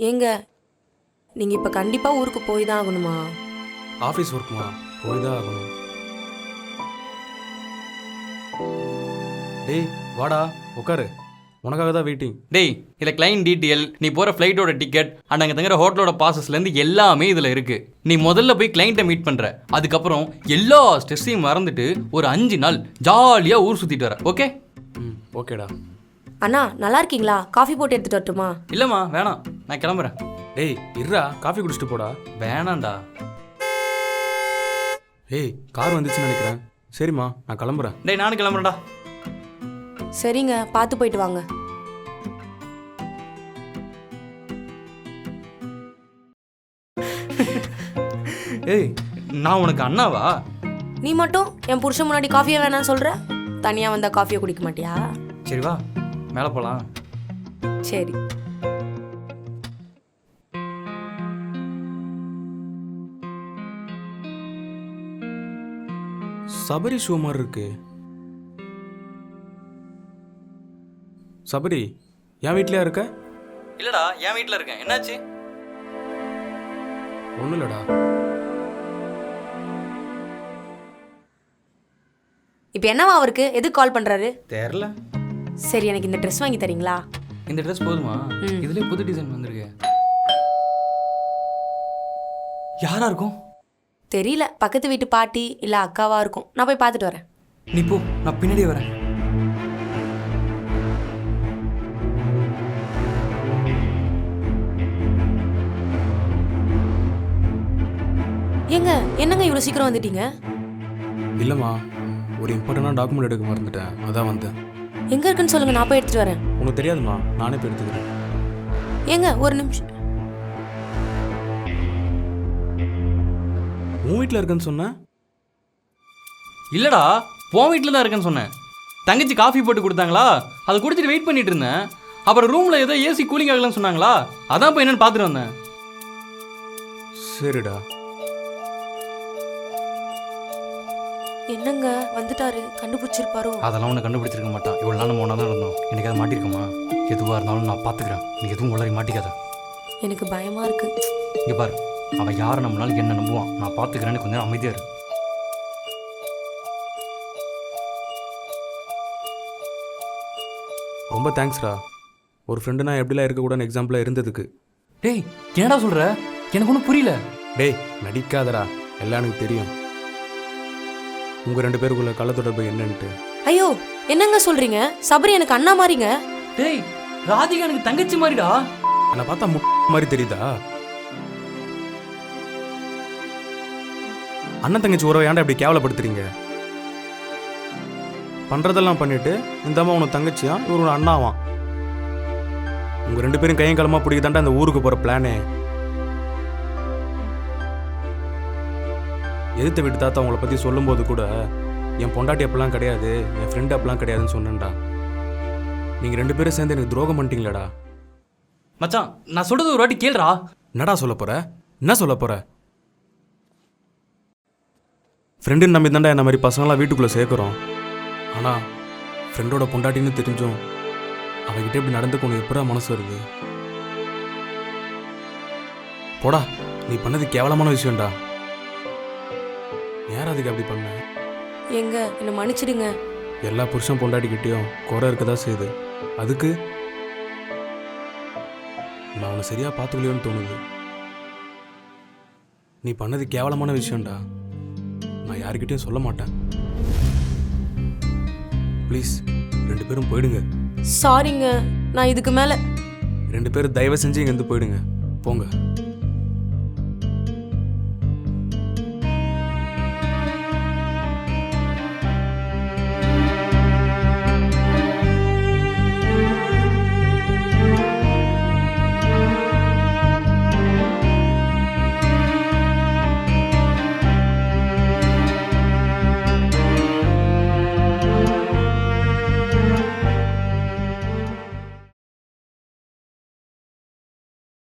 ஏங்க நீங்க இப்ப கண்டிப்பா ஊருக்கு போய் தான் ஆகணுமா? ஆஃபீஸ் ஒர்க்குமா போய் தான் ஆகணும். டேய் வாடா உட்காரு உனக்காக தான் வெயிட்டிங் டேய் இதில் கிளைண்ட் டீட்டெயில் நீ போகிற ஃப்ளைட்டோட டிக்கெட் அண்ட் அங்கே தங்குற ஹோட்டலோட பாசஸ்லேருந்து எல்லாமே இதில் இருக்குது நீ முதல்ல போய் கிளைண்ட்டை மீட் பண்ணுற அதுக்கப்புறம் எல்லா ஸ்ட்ரெஸ்ஸையும் மறந்துட்டு ஒரு அஞ்சு நாள் ஜாலியாக ஊர் சுற்றிட்டு வர ஓகே ம் ஓகேடா அண்ணா நல்லா இருக்கீங்களா? காஃபி போட்டு எடுத்துட்டு வரட்டுமா? இல்லைம்மா வேணாம். நான் கிளம்புறேன். டேய் இருடா காஃபி குடிச்சிட்டு போடா. வேணாம்டா. ஏய் கார் வந்துச்சுன்னு நினைக்கிறேன். சரிம்மா நான் கிளம்புறேன். டேய் நானும் கிளம்புறேன்டா. சரிங்க பார்த்து போயிட்டு வாங்க. ஏய் நான் உனக்கு அண்ணாவா? நீ மட்டும் என் புருஷன் முன்னாடி காஃபியே வேணாம்னு சொல்ற? தனியா வந்தா காஃபியை குடிக்க மாட்டியா? சரி வா மேலே போகலாம் சரி. சபரி ஷோ மாதிரி இருக்கு. சபரி என் வீட்லயா இருக்க? இல்லைடா என் வீட்டில் இருக்கேன். என்னாச்சு? ஒன்றும் இல்லடா. இப்போ என்னவா அவருக்கு? எதுக்கு கால் பண்றாரு? தெரில சரி எனக்கு இந்த ட்ரெஸ் வாங்கி தரீங்களா? இந்த ட்ரெஸ் போதுமா? ம். இதுலயே புது டிசைன் வந்திருக்கு. யாரா இருக்கும்? தெரியல. பக்கத்து வீட்டு பாட்டி இல்ல அக்காவா இருக்கும். நான் போய் பார்த்துட்டு வரேன். நீ போ நான் பின்னாடியே வரேன். ஏங்க என்னங்க இவ்வளோ சீக்கிரம் வந்துட்டீங்க? இல்லைம்மா ஒரு இம்பார்ட்டண்டான டாக்குமெண்ட் எடுக்க மறந்துட்டேன். அதான் வந்தேன். எங்க இருக்குன்னு சொல்லுங்க நான் போய் எடுத்துட்டு வரேன். உனக்கு தெரியாதும்மா நானே போய் எடுத்துக்கிறேன். ஏங்க ஒரு நிமிஷம். உன் வீட்டில் இருக்குன்னு சொன்னேன் இல்லடா உன் வீட்டில் தான் இருக்கேன்னு சொன்னேன். தங்கச்சி காஃபி போட்டு கொடுத்தாங்களா? அதை குடிச்சிட்டு வெயிட் பண்ணிட்டு இருந்தேன். அப்புறம் ரூமில் ஏதோ ஏசி கூலிங் ஆகலன்னு சொன்னாங்களா? அதான் போய் என்னன்னு பார்த்துட்டு வந்தேன். சரிடா. என்னங்க வந்துட்டாரு. கண்டுபிடிச்சிருப்பாரோ? அதெல்லாம் உன்னை கண்டுபிடிச்சிருக்க மாட்டான். இவ்வளோ நாள் நம்ம ஒன்றா தான் இருந்தோம். எனக்கு அதை மாட்டிருக்கோமா? எதுவாக இருந்தாலும் நான் பார்த்துக்கிறேன். நீ எதுவும் உளறி மாட்டிக்காத. எனக்கு பயமா இருக்கு. இங்கே பாரு. அவன் யாரை நம்மளால என்ன நம்புவான்? நான் பார்த்துக்கிறேன்னு கொஞ்சம் நேரம் அமைதியா இரு. ரொம்ப தேங்க்ஸ்டா ஒரு ஃப்ரெண்டு நான் எப்படிலாம் இருக்கக்கூடாதுன்னு எக்ஸாம்பிளாக இருந்ததுக்கு. டேய் என்னடா சொல்ற? எனக்கு ஒன்றும் புரியல. டேய் நடிக்காதடா. எல்லாம் எனக்கு தெரியும். உங்கள் ரெண்டு பேருக்குள்ள கள்ள தொடர்பு என்னன்ட்டு. ஐயோ என்னங்க சொல்றீங்க? சபரி எனக்கு அண்ணா மாதிரிங்க டேய் ராதிகா எனக்கு தங்கச்சி மாதிரிடா என்னை பார்த்தா மு மாதிரி தெரியுதா? அண்ணன் தங்கச்சி உறவை ஏன்டா இப்படி கேவலப்படுத்துறீங்க? பண்றதெல்லாம் பண்ணிட்டு இந்த அம்மா உனக்கு தங்கச்சியா? இவர் உன் அண்ணாவான் உங்க ரெண்டு பேரும் கையும் களமா பிடிக்க அந்த ஊருக்கு போற பிளானே. எதிர்த்த வீட்டு தாத்தா உங்களை பத்தி சொல்லும்போது கூட என் பொண்டாட்டி அப்பெல்லாம் கிடையாது என் ஃப்ரெண்டு அப்பெல்லாம் கிடையாதுன்னு சொன்னேன்டா. நீங்க ரெண்டு பேரும் சேர்ந்து எனக்கு துரோகம் பண்ணிட்டீங்களேடா. மச்சான் நான் சொல்றது ஒரு வாட்டி கேளுடா. என்னடா சொல்ல போற? என்ன சொல்ல போற? ஃப்ரெண்டுன்னு நம்பி தாண்டா இந்த மாதிரி பசங்களாம் வீட்டுக்குள்ளே சேர்க்குறோம். ஆனால் ஃப்ரெண்டோட பொண்டாட்டின்னு தெரிஞ்சும் அவகிட்ட இப்படி நடந்துக்கணும் எப்படா மனசு வருது? போடா நீ பண்ணது கேவலமான விஷயம்டா. யார் அதுக்கு அப்படி பண்ண. எங்க? என்னை மன்னிச்சிடுங்க. எல்லா புருஷன் பொண்டாட்டிக்கிட்டேயும் குறை இருக்கதா செய்யுது. அதுக்கு நான் உன்னை சரியா பார்த்துக்கலையோன்னு தோணுது. நீ பண்ணது கேவலமான விஷயம்டா. நான் யாருக்கிட்டையும் சொல்ல மாட்டேன். ப்ளீஸ் ரெண்டு பேரும் போயிடுங்க. சாரிங்க நான் இதுக்கு மேல ரெண்டு பேரும் தயவு செஞ்சு இங்கேருந்து போயிடுங்க. போங்க.